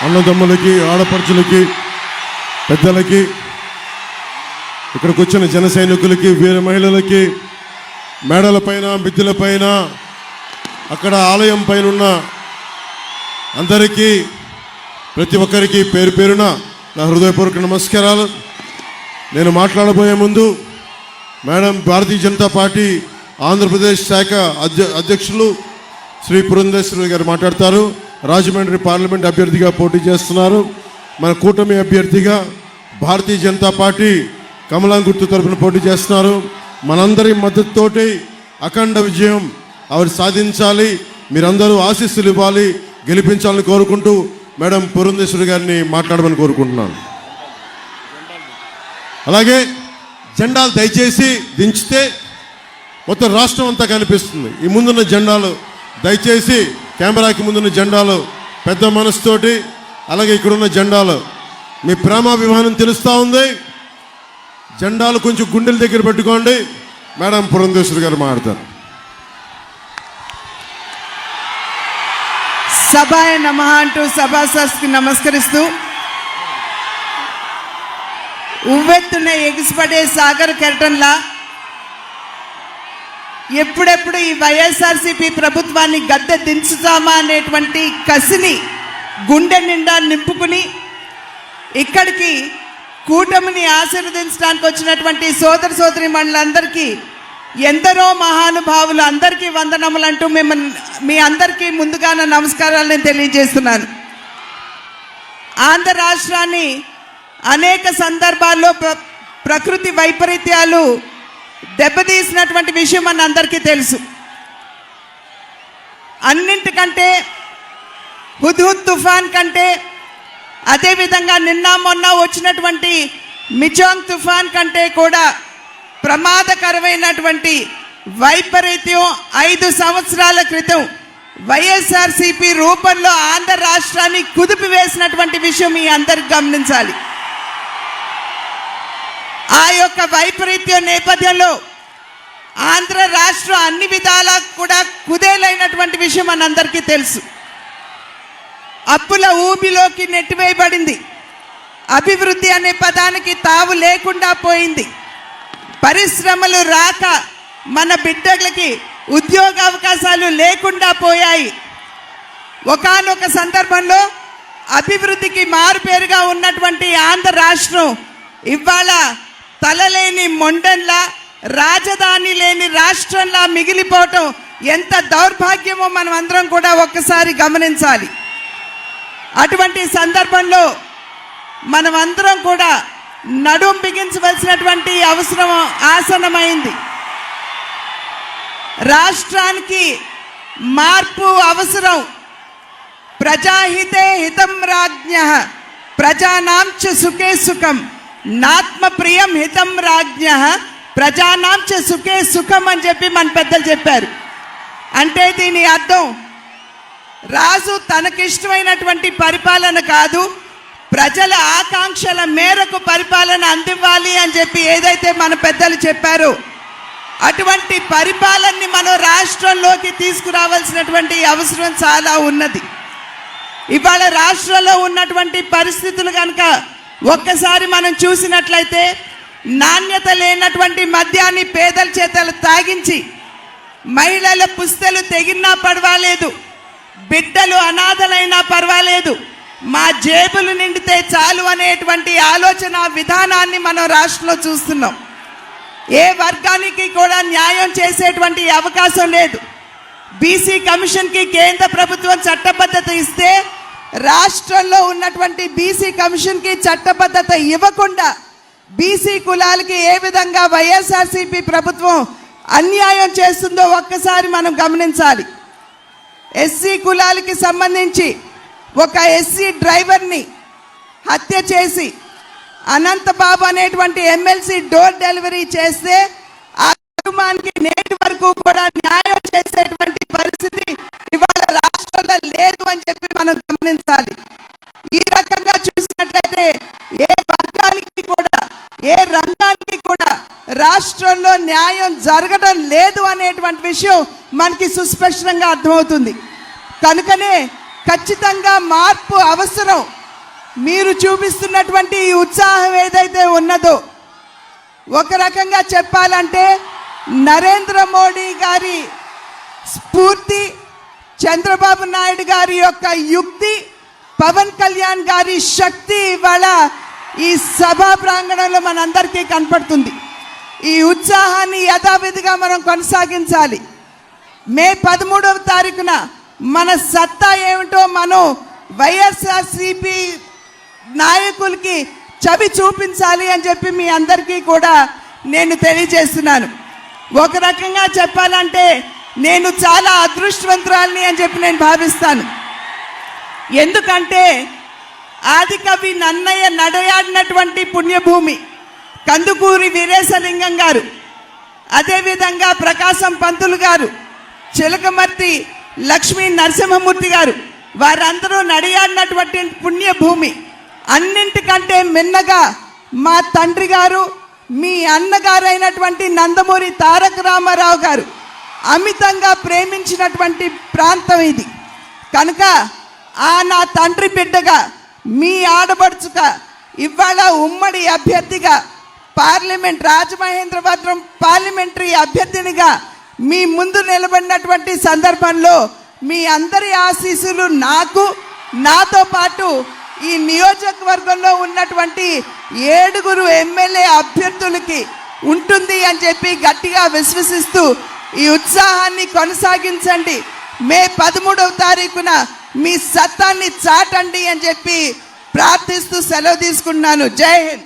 అన్నదమ్ములకి ఆడపడుచులకి పెద్దలకి ఇక్కడికి వచ్చిన జన సైనికులకి వీర మహిళలకి మేడల పైన మిద్దెల పైన అక్కడ ఆలయం పైన ఉన్న అందరికీ ప్రతి ఒక్కరికి పేరు పేరున నా హృదయపూర్వక నమస్కారాలు. నేను మాట్లాడబోయే ముందు మేడం భారతీయ జనతా పార్టీ ఆంధ్రప్రదేశ్ శాఖ అధ్య అధ్యక్షులు శ్రీ పురంధేశ్వరి గారు మాట్లాడతారు. రాజమండ్రి పార్లమెంట్ అభ్యర్థిగా పోటీ చేస్తున్నారు. మన కూటమి అభ్యర్థిగా భారతీయ జనతా పార్టీ కమలాం గుర్తు తరఫున పోటీ చేస్తున్నారు. మనందరి మద్దతుతోటి అఖండ విజయం ఆవిడ సాధించాలి. మీరందరూ ఆశీస్సులు ఇవ్వాలి. గెలిపించాలని కోరుకుంటూ మేడం పురంధేశ్వరి గారిని మాట్లాడమని కోరుకుంటున్నాను. అలాగే జెండాలు దయచేసి దించితే మొత్తం రాష్ట్రం అంతా కనిపిస్తుంది. ఈ ముందున్న జెండాలు దయచేసి కెమెరాకి ముందున్న జెండాలు పెద్ద మనసుతోటి అలాగే ఇక్కడున్న జెండాలు. మీ ప్రేమాభిమానం తెలుస్తూ ఉంది. జెండాలు కొంచెం గుండెల దగ్గర పెట్టుకోండి. మేడం పురంధేశ్వరి గారు మాట్లాడతారు. సభాయ నమ అంటూ సభాసస్కి నమస్కరిస్తూ ఉవ్వెత్తున ఎగిసిపడే సాగర్ కెరటంలా ఎప్పుడెప్పుడు ఈ వైఎస్ఆర్సీపీ ప్రభుత్వాన్ని గద్దె దించుతామా అనేటువంటి కసిని గుండె నిండా నింపుకుని ఇక్కడికి కూటమిని ఆశీర్వదించడానికి వచ్చినటువంటి సోదర సోదరి మండలందరికీ ఎందరో మహానుభావులు అందరికీ వందనములు అంటూ మిమ్మల్ని మీ అందరికీ ముందుగానే నమస్కారాలను తెలియజేస్తున్నాను. ఆంధ్ర రాష్ట్రాన్ని అనేక సందర్భాల్లో ప్ర ప్రకృతి వైపరీత్యాలు దెబ్బతీసినటువంటి విషయం మన అందరికీ తెలుసు. అన్నింటికంటే హుద్హుద్ తుఫాన్ కంటే అదేవిధంగా నిన్న మొన్న వచ్చినటువంటి మిచాంగ్ తుఫాన్ కంటే కూడా ప్రమాదకరమైనటువంటి వైపరీత్యం ఐదు సంవత్సరాల క్రితం వైఎస్ఆర్సిపి రూపంలో ఆంధ్ర రాష్ట్రాన్ని కుదిపివేసినటువంటి విషయం మీ అందరికి గమనించాలి. ఆ యొక్క వైపరీత్యం నేపథ్యంలో ఆంధ్ర రాష్ట్రం అన్ని విధాలా కూడా కుదేలైనటువంటి విషయం మనందరికీ తెలుసు. అప్పుల ఊబిలోకి నెట్టివేయబడింది. అభివృద్ధి అనే పదానికి తావు లేకుండా పోయింది. పరిశ్రమలు రాక మన బిడ్డలకి ఉద్యోగ అవకాశాలు లేకుండా పోయాయి. ఒకానొక సందర్భంలో అభివృద్ధికి మారుపేరుగా ఉన్నటువంటి ఆంధ్ర రాష్ట్రం ఇవాళ తలలేని మొండంలా రాజధాని లేని రాష్ట్రంలా మిగిలిపోవటం ఎంత దౌర్భాగ్యమో మనం అందరం కూడా ఒక్కసారి గమనించాలి. అటువంటి సందర్భంలో మనం అందరం కూడా నడుం బిగించవలసినటువంటి అవసరం ఆసనమైంది. రాష్ట్రానికి మార్పు అవసరం. ప్రజాహితే హితం రాజ్ఞ ప్రజానాం సుఖే సుఖం. నాత్మ ప్రియం హితం రాజ్ఞ. ప్రజానాంచ సుఖే సుఖం అని చెప్పి మన పెద్దలు చెప్పారు. అంటే దీని అర్థం రాజు తనకిష్టమైనటువంటి పరిపాలన కాదు ప్రజల ఆకాంక్షల మేరకు పరిపాలన అందివ్వాలి అని చెప్పి ఏదైతే మన పెద్దలు చెప్పారో అటువంటి పరిపాలనని మనం రాష్ట్రంలోకి తీసుకురావాల్సినటువంటి అవసరం చాలా ఉన్నది. ఇవాళ రాష్ట్రంలో ఉన్నటువంటి పరిస్థితులు కనుక ఒక్కసారి మనం చూసినట్లయితే నాణ్యత లేనటువంటి మద్యాన్ని పేదల చేతలు తాగించి మహిళల పుస్తలు తెగినా పర్వాలేదు బిడ్డలు అనాథలైనా పర్వాలేదు మా జేబులు నిండితే చాలు అనేటువంటి ఆలోచన విధానాన్ని మనం రాష్ట్రంలో చూస్తున్నాం. ఏ వర్గానికి కూడా న్యాయం చేసేటువంటి అవకాశం లేదు. బీసీ కమిషన్కి కేంద్ర ప్రభుత్వం చట్టబద్ధత ఇస్తే రాష్ట్రంలో ఉన్నటువంటి బీసీ కమిషన్కి చట్టబద్ధత ఇవ్వకుండా బీసీ కులాలకి ఏ విధంగా వైఎస్ఆర్సీపీ ప్రభుత్వం అన్యాయం చేస్తుందో ఒక్కసారి మనం గమనించాలి. ఎస్సీ కులాలకి సంబంధించి ఒక ఎస్సీ డ్రైవర్ని హత్య చేసి అనంతబాబు అనేటువంటి ఎమ్మెల్సీ డోర్ డెలివరీ చేస్తే ఆ కుటుంబానికి నేటి వరకు కూడా న్యాయం చేసేటువంటి పరిస్థితి ఇవాళ రాష్ట్రంలో లేదు అని చెప్పి మనం గమనించాలి ఈ రకంగా చూసినట్లయితే ఏ వర్గానికి కూడా ఏ రంగానికి కూడా రాష్ట్రంలో న్యాయం జరగడం లేదు అనేటువంటి విషయం మనకి సుస్పష్టంగా అర్థమవుతుంది. కనుకనే ఖచ్చితంగా మార్పు అవసరం. మీరు చూపిస్తున్నటువంటి ఈ ఉత్సాహం ఏదైతే ఉన్నదో ఒక రకంగా చెప్పాలంటే నరేంద్ర మోడీ గారి స్ఫూర్తి చంద్రబాబు నాయుడు గారి యొక్క యుక్తి పవన్ కళ్యాణ్ గారి శక్తి ఇవాళ ఈ సభా ప్రాంగణంలో మనందరికీ కనపడుతుంది. ఈ ఉత్సాహాన్ని యథావిధిగా మనం కొనసాగించాలి. మే పదమూడవ తారీఖున మన సత్తా ఏమిటో మనం వైఎస్ఆర్సిపి నాయకులకి చవి చూపించాలి అని చెప్పి మీ అందరికీ కూడా నేను తెలియజేస్తున్నాను. ఒక రకంగా చెప్పాలంటే నేను చాలా అదృష్టవంతురాలని అని చెప్పి నేను భావిస్తాను. ఎందుకంటే ఆదికవి నన్నయ్య నడయాడినటువంటి పుణ్యభూమి కందుకూరి వీరేశలింగం గారు అదేవిధంగా ప్రకాశం పంతులు గారు చిలకమర్తి లక్ష్మీ నరసింహమూర్తి గారు వారందరూ నడియాడినటువంటి పుణ్యభూమి. అన్నింటికంటే మిన్నగా మా తండ్రి గారు మీ అన్నగారైనటువంటి నందమూరి తారక రామారావు గారు అమితంగా ప్రేమించినటువంటి ప్రాంతం ఇది. కనుక ఆ నా తండ్రి బిడ్డగా మీ ఆడబడుచుగా ఇవాళ ఉమ్మడి అభ్యర్థిగా పార్లమెంట్ రాజమహేంద్రవరం పార్లమెంటరీ అభ్యర్థినిగా మీ ముందు నిలబడినటువంటి సందర్భంలో మీ అందరి ఆశీస్సులు నాకు నాతో పాటు ఈ నియోజకవర్గంలో ఉన్నటువంటి ఏడుగురు ఎమ్మెల్యే అభ్యర్థులకి ఉంటుంది అని చెప్పి గట్టిగా విశ్వసిస్తూ ఈ ఉత్సాహాన్ని కొనసాగించండి. మే పదమూడవ తారీఖున మీ సత్తాన్ని చాటండి అని చెప్పి ప్రార్థిస్తూ సెలవు తీసుకున్నాను జై హింద్.